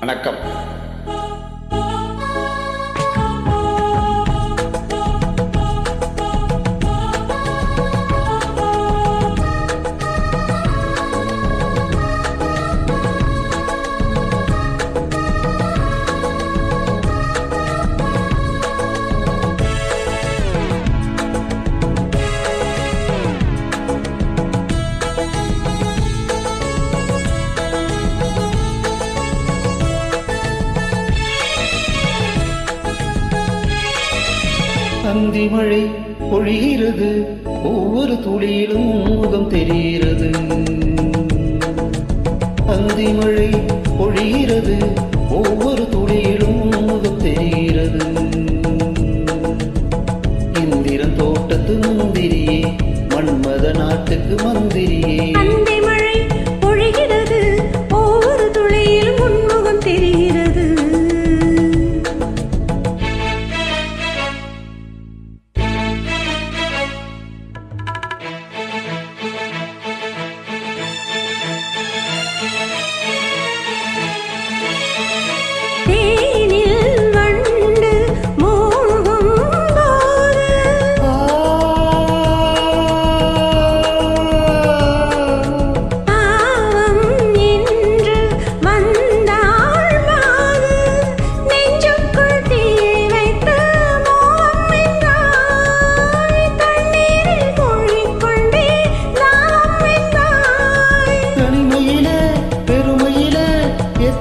வணக்கம். சந்தி மழை பொழிகிறது. ஒவ்வொரு துளியிலும் முகம் தெரிகிறது. சந்தி மழை பொழிகிறது. ஒவ்வொரு துளியிலும் முகம் தெரிகிறது. இந்திரன் தோட்டத்து முந்திரியே மன்மத நாட்டுக்கு மந்திரியே.